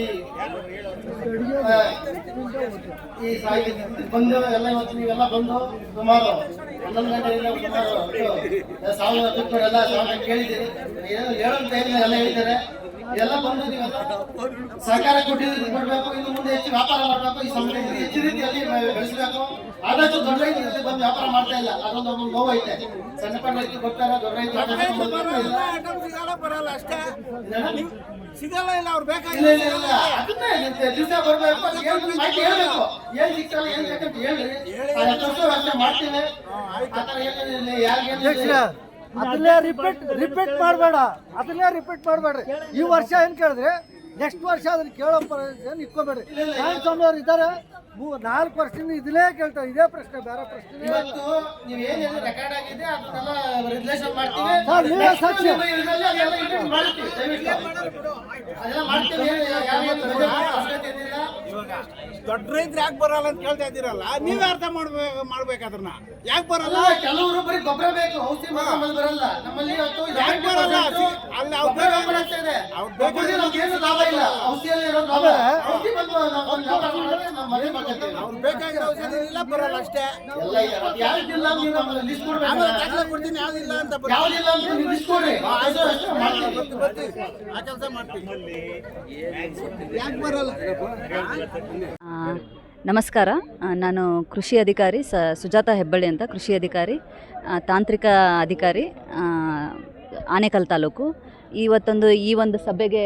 ಈ ಸಾಗಿ ಬಂದು ಎಲ್ಲ ಇವತ್ತು ನೀವೆಲ್ಲ ಬಂದು ಸುಮಾರು ಹನ್ನೊಂದು ಗಂಟೆಯಿಂದ ಸುಮಾರು ಸಾವಿರ ಎಲ್ಲ ಸಾವಿರ ಕೇಳಿದ್ದೀರಿ. ಏನು ಹೇಳೋಂತ ಎಲ್ಲ ಹೇಳಿದ್ದಾರೆ ಎಲ್ಲ ಬಂದು ನೀವೆಲ್ಲ ಸಹಕಾರ ಕೊಟ್ಟಿದ್ದು ಕೊಡಬೇಕು ಇನ್ನು ಮುಂದೆ ಹೆಚ್ಚು ವ್ಯಾಪಾರ ಮಾಡಬೇಕು ಈ ಸಮಯ ಹೆಚ್ಚು ರೀತಿಯಲ್ಲಿ ಬೆಳೆಸಬೇಕು. ಆದಷ್ಟು ದೊಡ್ಡ ರೈತರು ಬಂದು ವ್ಯಾಪಾರ ಮಾಡ್ತಾ ಇಲ್ಲ. ಅದೊಂದು ಒಂದು ನೋವು ಐತೆ ಸಣ್ಣ ಪಣ್ಣ ರೈತರು ಬರ್ತಾರೆ ದೊಡ್ಡ ರೈತರು ಸಿಗಲ್ಲ ಇಲ್ಲ ಅವ್ರು ಬೇಕಾಗಿಲ್ಲ. ದಿವಸ ಬರ್ಬೇಕು. ಏನ್ ಹೇಳ್ಬೇಕು. ಏನ್ ಬೇಕಂತ ಮಾಡ್ತೀವಿ. ಆ ಏನಿಲ್ಲ ಅದನ್ನೇ ರಿಪೀಟ್ ರಿಪೀಟ್ ಮಾಡಬೇಡ. ಅದನ್ನೇ ರಿಪೀಟ್ ಮಾಡಬೇಡ್ರಿ. ಈ ವರ್ಷ ಏನ್ ಕೇಳಿದ್ರೆ? ನೆಕ್ಸ್ಟ್ ವರ್ಷ ಅದನ್ನ ಕೇಳೋ ಏನು ಇಟ್ಕೋಬೇಡ್ರಿ ಸ್ವಾಮಿ ಅವ್ರು ಇದ್ದಾರೆ ಮೂ- ನಾಲ್ಕು ವರ್ಷದಿಂದ ಇದನ್ನೇ ಕೇಳ್ತಾರೆ ಇದೇ ಪ್ರಶ್ನೆ ಬೇರೆ ಪ್ರಶ್ನೆ ಇವತ್ತು ನೀವ್ ಏನ್ ರೆಕಾರ್ಡ್ ಆಗಿದೆ ಅದನ್ನೆಲ್ಲ ರಿಲೇಷನ್ ಮಾಡ್ತೀವಿ ಸರ್, ನೀವೇ ಸಾಕ್ಷಿ. ನಿಮ್ಮ ಇದ್ರಲ್ಲಿ ಅದೆಲ್ಲ include ಮಾಡ್ತೀವಿ ದಯವಿಟ್ಟು. ಮಾಡ್ತೀವಿ ಯಾರಿಗೂ ತೊಂದ್ರೆ ಅವಶ್ಯಕತೆ ಏನಿಲ್ಲ. ದೊಡ್ಡ ರೈತರು ಯಾಕೆ ಬರಲ್ಲ ಅಂತ ಕೇಳ್ತಾ ಇದ್ದೀರಲ್ಲ ನೀವೇ ಅರ್ಥ ಮಾಡ್ಬೇಕು ಮಾಡ್ಬೇಕು ಅದನ್ನ ಯಾಕೆ ಬರಲ್ಲ ಕೆಲವರು ಬರೀ ಗೊಬ್ಬರ ಬೇಕು ಔಷಧಿ ಬರಲ್ಲ ನಮ್ಮಲ್ಲಿ ಯಾಕೆ ಯಾಕ್ ಬರಲ್ಲ? ಅಲ್ಲಿ ಅವ್ರು ಇದೆ ಅವ್ರ್ ಬೇಕು. ಗೊಬ್ಬರದಿಂದ ನಮ್ಗೆ ಏನು ಲಾಭ ಇಲ್ಲ ಔಷಧಿಯಲ್ಲಿ ಇರೋ ಲಾಭ ಔಷಧಿ ಬಂದು ನಾವು ಒಂದು ವ್ಯಾಪಾರ ಮಾಡಿದ್ರೆ ನಮ್ಮ ಮನೆ ಮಾಡ್ಕೊತೀವಿ ಅವ್ರು ಬೇಕಾಗಿರೋ ಔಷಧಿ ಇಲ್ಲ ಬರಲ್ಲ ಅಷ್ಟೇ. ಎಲ್ಲ ಇದೆ. ಯಾವ್ದಿಲ್ಲ ನೀವು ನಮ್ಮಲ್ಲಿ ಲಿಸ್ಟ್ ಕೊಡ್ಬೇಕು. ಆಮೇಲೆ ದಾಖಲೆ ಕೊಡ್ತೀನಿ ಯಾವ್ದಿಲ್ಲ ಅಂತ ಬರ- ಯಾವ್ದಿಲ್ಲ ಅಂತ ನೀವು ಲಿಸ್ಟ್ ಕೊಡ್ರಿ ಅದು ಅಷ್ಟೇ ಮಾಡ್ತೀವಿ ಬರ್ತೀವಿ, ಬರ್ತೀವಿ. ಆ ಕೆಲಸ ಮಾಡ್ತೀವಿ ಯಾಕೆ ಬರಲ್ಲ? ನಮಸ್ಕಾರ. ನಾನು ಕೃಷಿ ಅಧಿಕಾರಿ ಸ ಸುಜಾತ ಹೆಬ್ಬಳ್ಳಿ ಅಂತ ಕೃಷಿ ಅಧಿಕಾರಿ ತಾಂತ್ರಿಕ ಅಧಿಕಾರಿ ಆನೇಕಲ್ ತಾಲೂಕು. ಇವತ್ತೊಂದು ಈ ಒಂದು ಸಭೆಗೆ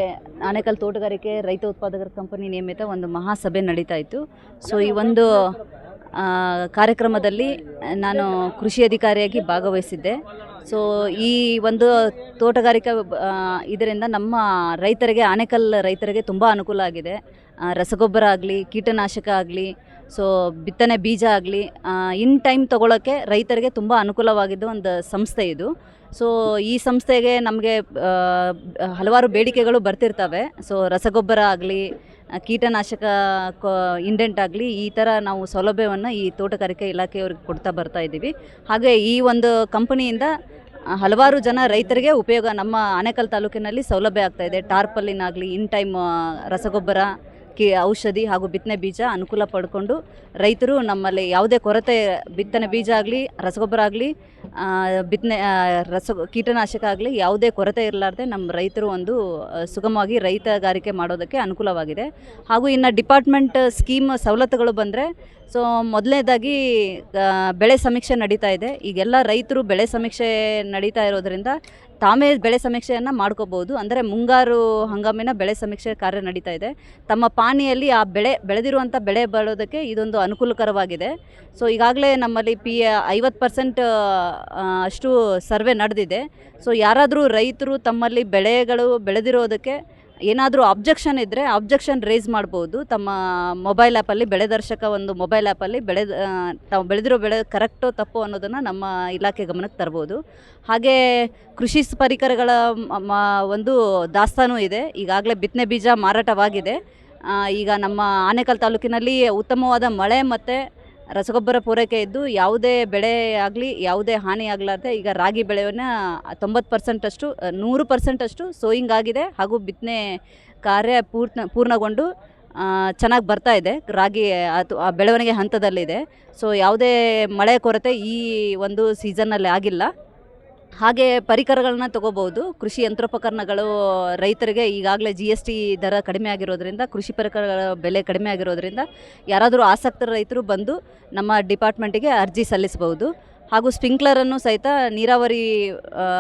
ಆನೇಕಲ್ ತೋಟಗಾರಿಕೆ ರೈತ ಉತ್ಪಾದಕರ ಕಂಪನಿ ನೇಮಿತ ಒಂದು ಮಹಾಸಭೆ ನಡೀತಾ ಇತ್ತು. ಸೊ ಈ ಒಂದು ಕಾರ್ಯಕ್ರಮದಲ್ಲಿ ನಾನು ಕೃಷಿ ಅಧಿಕಾರಿಯಾಗಿ ಭಾಗವಹಿಸಿದ್ದೆ. ಸೊ ಈ ಒಂದು ತೋಟಗಾರಿಕಾ ಇದರಿಂದ ನಮ್ಮ ರೈತರಿಗೆ, ಆನೇಕಲ್ ರೈತರಿಗೆ ತುಂಬ ಅನುಕೂಲ ಆಗಿದೆ. ರಸಗೊಬ್ಬರ ಆಗಲಿ, ಕೀಟನಾಶಕ ಆಗಲಿ ಸೊ ಬಿತ್ತನೆ ಬೀಜ ಆಗಲಿ ಇನ್ ಟೈಮ್ ತೊಗೊಳಕ್ಕೆ ರೈತರಿಗೆ ತುಂಬ ಅನುಕೂಲವಾಗಿದ್ದು ಒಂದು ಸಂಸ್ಥೆ ಇದು. ಸೊ ಈ ಸಂಸ್ಥೆಗೆ ನಮಗೆ ಹಲವಾರು ಬೇಡಿಕೆಗಳು ಬರ್ತಿರ್ತವೆ. ಸೊ ರಸಗೊಬ್ಬರ ಆಗಲಿ ಕೀಟನಾಶಕ ಇಂಡೆಂಟ್ ಆಗಲಿ, ಈ ಥರ ನಾವು ಸೌಲಭ್ಯವನ್ನು ಈ ತೋಟಗಾರಿಕೆ ಇಲಾಖೆಯವ್ರಿಗೆ ಕೊಡ್ತಾ ಬರ್ತಾ ಇದ್ದೀವಿ. ಹಾಗೆ ಈ ಒಂದು ಕಂಪನಿಯಿಂದ ಹಲವಾರು ಜನ ರೈತರಿಗೆ ಉಪಯೋಗ ನಮ್ಮ ಆನೇಕಲ್ ತಾಲೂಕಿನಲ್ಲಿ ಸೌಲಭ್ಯ ಆಗ್ತಾ ಇದೆ. ಟಾರ್ಪಲ್ಲಿನಾಗಲಿ ಇನ್ ಟೈಮ್ ರಸಗೊಬ್ಬರ ಕಿ ಔಷಧಿ ಹಾಗೂ ಬಿತ್ತನೆ ಬೀಜ ಅನುಕೂಲ ಪಡ್ಕೊಂಡು ರೈತರು ನಮ್ಮಲ್ಲಿ ಯಾವುದೇ ಕೊರತೆ, ಬಿತ್ತನೆ ಬೀಜ ಆಗಲಿ, ರಸಗೊಬ್ಬರ ಆಗಲಿ ಬಿತ್ತನೆ ರಸ, ಕೀಟನಾಶಕ ಆಗಲಿ ಯಾವುದೇ ಕೊರತೆ ಇರಲಾರ್ದೆ ನಮ್ಮ ರೈತರು ಒಂದು ಸುಗಮವಾಗಿ ರೈತಗಾರಿಕೆ ಮಾಡೋದಕ್ಕೆ ಅನುಕೂಲವಾಗಿದೆ. ಹಾಗೂ ಇನ್ನು ಡಿಪಾರ್ಟ್ಮೆಂಟ್ ಸ್ಕೀಮ್ ಸವಲತ್ತುಗಳು ಬಂದರೆ, ಸೊ ಮೊದಲನೇದಾಗಿ ಬೆಳೆ ಸಮೀಕ್ಷೆ ನಡೀತಾ ಇದೆ. ಈಗೆಲ್ಲ ರೈತರು ಬೆಳೆ ಸಮೀಕ್ಷೆ ನಡೀತಾ ಇರೋದ್ರಿಂದ ತಾವೇ ಬೆಳೆ ಸಮೀಕ್ಷೆಯನ್ನು ಮಾಡ್ಕೋಬೋದು ಅಂದರೆ ಮುಂಗಾರು ಹಂಗಾಮಿನ ಬೆಳೆ ಸಮೀಕ್ಷೆ ಕಾರ್ಯ ನಡೀತಾ ಇದೆ. ತಮ್ಮ ಪಾನಿಯಲ್ಲಿ ಆ ಬೆಳೆ, ಬೆಳೆದಿರುವಂಥ ಬೆಳೆ ಬರೋದಕ್ಕೆ ಇದೊಂದು ಅನುಕೂಲಕರವಾಗಿದೆ. ಸೊ ಈಗಾಗಲೇ ನಮ್ಮಲ್ಲಿ ಪಿ, ಐವತ್ತು ಪರ್ಸೆಂಟ್ ಅಷ್ಟು ಸರ್ವೆ ನಡೆದಿದೆ. ಸೊ ಯಾರಾದರೂ ರೈತರು ತಮ್ಮಲ್ಲಿ ಬೆಳೆಗಳು ಬೆಳೆದಿರೋದಕ್ಕೆ ಏನಾದರೂ ಅಬ್ಜೆಕ್ಷನ್ ಇದ್ದರೆ ಅಬ್ಜೆಕ್ಷನ್ ರೇಸ್ ಮಾಡ್ಬೋದು. ತಮ್ಮ ಮೊಬೈಲ್ ಆ್ಯಪಲ್ಲಿ ಬೆಳೆ ದರ್ಶಕ ಒಂದು ಮೊಬೈಲ್ ಆ್ಯಪಲ್ಲಿ ಬೆಳೆ ತಾವು ಬೆಳೆದಿರೋ ಬೆಳೆ ಕರೆಕ್ಟೋ ತಪ್ಪು ಅನ್ನೋದನ್ನು ನಮ್ಮ ಇಲಾಖೆ ಗಮನಕ್ಕೆ ತರ್ಬೋದು. ಹಾಗೆ ಕೃಷಿ ಪರಿಕರಗಳ ಒಂದು ದಾಸ್ತಾನು ಇದೆ. ಈಗಾಗಲೇ ಬಿತ್ತನೆ ಬೀಜ ಮಾರಾಟವಾಗಿದೆ. ಈಗ ನಮ್ಮ ಆನೇಕಲ್ ತಾಲೂಕಿನಲ್ಲಿ ಉತ್ತಮವಾದ ಮಳೆ ಮತ್ತು ರಸಗೊಬ್ಬರ ಪೂರೈಕೆ ಇದ್ದು ಯಾವುದೇ ಬೆಳೆ ಆಗಲಿ, ಯಾವುದೇ ಹಾನಿ ಆಗಲಾರ್ದೆ ಈಗ ರಾಗಿ ಬೆಳೆಯನ್ನು ತೊಂಬತ್ತು ಪರ್ಸೆಂಟಷ್ಟು ನೂರು ಪರ್ಸೆಂಟಷ್ಟು ಸೋಯಿಂಗ್ ಆಗಿದೆ ಹಾಗೂ ಬಿತ್ತನೆ ಕಾರ್ಯ ಪೂರ್ಣ, ಪೂರ್ಣಗೊಂಡು ಚೆನ್ನಾಗಿ ಬರ್ತಾ ಇದೆ. ರಾಗಿ ಅದು ಆ ಬೆಳವಣಿಗೆ ಹಂತದಲ್ಲಿದೆ. ಸೊ ಯಾವುದೇ ಮಳೆ ಕೊರತೆ ಈ ಒಂದು ಸೀಸನ್ನಲ್ಲಿ ಆಗಿಲ್ಲ. ಹಾಗೆ ಪರಿಕರಗಳನ್ನ ತಗೋಬಹುದು. ಕೃಷಿ ಯಂತ್ರೋಪಕರಣಗಳು ರೈತರಿಗೆ ಈಗಾಗಲೇ ಜಿ ಎಸ್ ಟಿ ದರ ಕಡಿಮೆ ಆಗಿರೋದ್ರಿಂದ, ಕೃಷಿ ಪರಿಕರಗಳ ಬೆಲೆ ಕಡಿಮೆ ಆಗಿರೋದ್ರಿಂದ ಯಾರಾದರೂ ಆಸಕ್ತ ರೈತರು ಬಂದು ನಮ್ಮ ಡಿಪಾರ್ಟ್ಮೆಂಟಿಗೆ ಅರ್ಜಿ ಸಲ್ಲಿಸಬಹುದು. ಹಾಗೂ ಸ್ಪ್ರಿಂಕ್ಲರನ್ನು ಸಹಿತ ನೀರಾವರಿ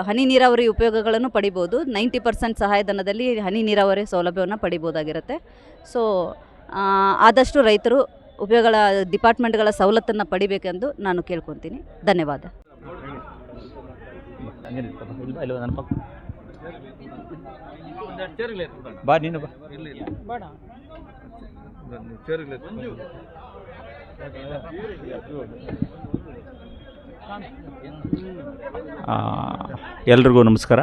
ಹನಿ ನೀರಾವರಿ ಉಪಯೋಗಗಳನ್ನು ಪಡಿಬೋದು ನೈಂಟಿ ಪರ್ಸೆಂಟ್ ಸಹಾಯಧನದಲ್ಲಿ ಹನಿ ನೀರಾವರಿ ಸೌಲಭ್ಯವನ್ನು ಪಡಿಬೋದಾಗಿರುತ್ತೆ ಸೊ ಆದಷ್ಟು ರೈತರು ಉಪಯೋಗಗಳ, ಡಿಪಾರ್ಟ್ಮೆಂಟ್ಗಳ ಸವಲತ್ತನ್ನು ಪಡಿಬೇಕೆಂದು ನಾನು ಕೇಳ್ಕೊತೀನಿ ಧನ್ಯವಾದ. ಬಾ ನೀನು ಎಲ್ರಿಗೂ ನಮಸ್ಕಾರ.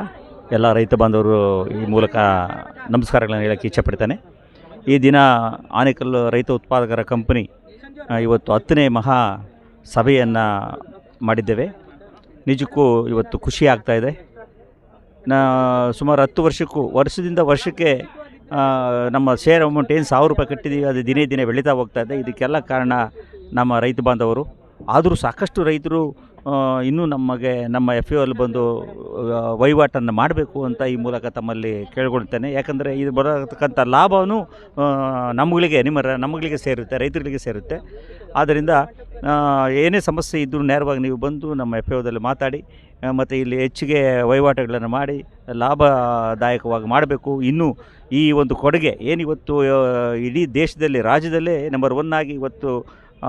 ಎಲ್ಲ ರೈತ ಬಾಂಧವರು ಈ ಮೂಲಕ ನಮಸ್ಕಾರಗಳನ್ನು ಹೇಳಕ್ಕೆ ಇಚ್ಛಪಡ್ತೇನೆ ಈ ದಿನ ಆನೇಕಲ್ ರೈತ ಉತ್ಪಾದಕರ ಕಂಪನಿ ಇವತ್ತು ಹತ್ತನೇ ಮಹಾ ಸಭೆಯನ್ನು ಮಾಡಿದ್ದೇವೆ. ನಿಜಕ್ಕೂ ಇವತ್ತು ಖುಷಿ ಆಗ್ತಾ ಇದೆ. ನಾ ಸುಮಾರು ಹತ್ತು ವರ್ಷಕ್ಕೂ, ವರ್ಷದಿಂದ ವರ್ಷಕ್ಕೆ ನಮ್ಮ ಶೇರ್ ಅಮೌಂಟ್ ಏನು ಸಾವಿರ ರೂಪಾಯಿ ಕಟ್ಟಿದ್ದೀವಿ ಅದು ದಿನೇ ದಿನೇ ಬೆಳೀತಾ ಹೋಗ್ತಾ ಇದೆ. ಇದಕ್ಕೆಲ್ಲ ಕಾರಣ ನಮ್ಮ ರೈತ ಬಾಂಧವರು. ಆದರೂ ಸಾಕಷ್ಟು ರೈತರು ಇನ್ನೂ ನಮಗೆ, ನಮ್ಮ ಎಫ್ ಯು ಅಲ್ಲಿ ಬಂದು ವಹಿವಾಟನ್ನು ಮಾಡಬೇಕು ಅಂತ ಈ ಮೂಲಕ ತಮ್ಮಲ್ಲಿ ಕೇಳ್ಕೊಳ್ತೇನೆ. ಯಾಕಂದರೆ ಇದು ಬರತಕ್ಕಂಥ ಲಾಭವೂ ನಮಗಳಿಗೆ, ನಿಮ್ಮ ನಮ್ಮಗಳಿಗೆ ಸೇರುತ್ತೆ, ರೈತರಿಗೆ ಸೇರುತ್ತೆ. ಆದ್ದರಿಂದ ಏನೇ ಸಮಸ್ಯೆ ಇದ್ದರೂ ನೇರವಾಗಿ ನೀವು ಬಂದು ನಮ್ಮ ಎಫ್ ಒದಲ್ಲಿ ಮಾತಾಡಿ ಮತ್ತು ಇಲ್ಲಿ ಹೆಚ್ಚಿಗೆ ವಹಿವಾಟುಗಳನ್ನು ಮಾಡಿ, ಲಾಭದಾಯಕವಾಗಿ ಮಾಡಬೇಕು. ಇನ್ನೂ ಈ ಒಂದು ಕೊಡುಗೆ ಏನಿವತ್ತು ಇಡೀ ದೇಶದಲ್ಲಿ, ರಾಜ್ಯದಲ್ಲೇ ನಂಬರ್ ಒನ್ ಆಗಿ ಇವತ್ತು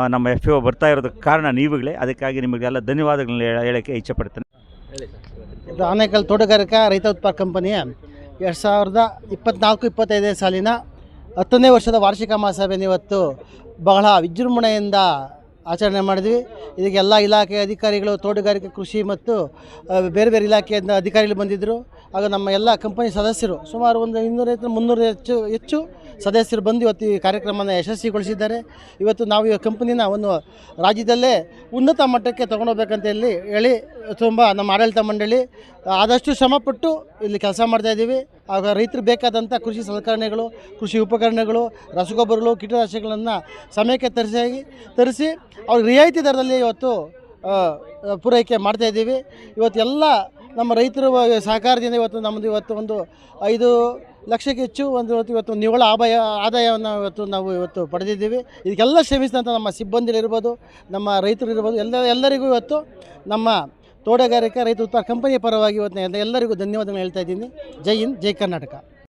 ನಮ್ಮ ಎಫ್ ಒ ಬರ್ತಾ ಇರೋದಕ್ಕೆ ಕಾರಣ ನೀವುಗಳೇ. ಅದಕ್ಕಾಗಿ ನಿಮಗೆಲ್ಲ ಧನ್ಯವಾದಗಳನ್ನ ಹೇಳ- ಹೇಳೋಕ್ಕೆ ಇಚ್ಛೆಪಡ್ತೇನೆ ಇದು ಆನೇಕಲ್ ತೋಟಗಾರಿಕಾ ರೈತ ಉತ್ಪಾದ ಕಂಪನಿಯ ಎರಡು ಸಾವಿರದ ಇಪ್ಪತ್ನಾಲ್ಕು, ಇಪ್ಪತ್ತೈದನೇ ಸಾಲಿನ ಹತ್ತನೇ ವರ್ಷದ ವಾರ್ಷಿಕ ಮಹಾಸಭೆಯನ್ನು ಇವತ್ತು ಬಹಳ ವಿಜೃಂಭಣೆಯಿಂದ ಆಚರಣೆ ಮಾಡಿದ್ವಿ. ಇದಕ್ಕೆ ಎಲ್ಲ ಇಲಾಖೆ ಅಧಿಕಾರಿಗಳು, ತೋಟಗಾರಿಕೆ, ಕೃಷಿ ಮತ್ತು ಬೇರೆ ಬೇರೆ ಇಲಾಖೆಯಿಂದ ಅಧಿಕಾರಿಗಳು ಬಂದಿದ್ದರು ಆಗ ನಮ್ಮ ಎಲ್ಲ ಕಂಪನಿ ಸದಸ್ಯರು, ಸುಮಾರು ಒಂದು ಇನ್ನೂರೈವತ್ತು ಮುನ್ನೂರ ಹೆಚ್ಚು ಹೆಚ್ಚು ಸದಸ್ಯರು ಬಂದು ಇವತ್ತು ಈ ಕಾರ್ಯಕ್ರಮನ ಯಶಸ್ವಿಗೊಳಿಸಿದ್ದಾರೆ. ಇವತ್ತು ನಾವು ಈ ಕಂಪನಿನ ಒಂದು ರಾಜ್ಯದಲ್ಲೇ ಉನ್ನತ ಮಟ್ಟಕ್ಕೆ ತೊಗೊಂಡೋಗ್ಬೇಕಂತ ಹೇಳಿ ಹೇಳಿ, ತುಂಬ ನಮ್ಮ ಆಡಳಿತ ಮಂಡಳಿ ಆದಷ್ಟು ಶ್ರಮಪಟ್ಟು ಇಲ್ಲಿ ಕೆಲಸ ಮಾಡ್ತಾಯಿದ್ದೀವಿ ಆಗ ರೈತರು ಬೇಕಾದಂಥ ಕೃಷಿ ಸಲಕರಣೆಗಳು, ಕೃಷಿ ಉಪಕರಣಗಳು, ರಸಗೊಬ್ಬರಗಳು, ಕೀಟನಾಶಕಗಳನ್ನು ಸಮಯಕ್ಕೆ ತರಿಸಿ ತರಿಸಿ ಅವ್ರಿಗೆ ರಿಯಾಯಿತಿ ದರದಲ್ಲಿ ಇವತ್ತು ಪೂರೈಕೆ ಮಾಡ್ತಾಯಿದ್ದೀವಿ ಇವತ್ತು ಎಲ್ಲ ನಮ್ಮ ರೈತರ ಸಹಕಾರದಿಂದ ಇವತ್ತು ನಮ್ಮದು ಇವತ್ತು ಒಂದು ಐದು ಲಕ್ಷಕ್ಕೆ ಹೆಚ್ಚು ಒಂದು ಇವತ್ತು ಇವತ್ತು ನಿವ್ವಳ ಆದಾಯ ಆದಾಯವನ್ನು ಇವತ್ತು ನಾವು ಇವತ್ತು ಪಡೆದಿದ್ದೀವಿ. ಇದಕ್ಕೆಲ್ಲ ಶ್ರಮಿಸಿದಂಥ ನಮ್ಮ ಸಿಬ್ಬಂದಿಗಳಿರ್ಬೋದು ನಮ್ಮ ರೈತರು ಇರ್ಬೋದು ಎಲ್ಲ, ಎಲ್ಲರಿಗೂ ಇವತ್ತು ನಮ್ಮ ತೋಟಗಾರಿಕೆ ರೈತ ಉತ್ಪಾದ ಕಂಪನಿಯ ಪರವಾಗಿ ಇವತ್ತು ಎಲ್ಲರಿಗೂ ಧನ್ಯವಾದಗಳು ಹೇಳ್ತಾ ಇದ್ದೀನಿ. ಜೈ ಹಿಂದ್ ಜೈ ಕರ್ನಾಟಕ.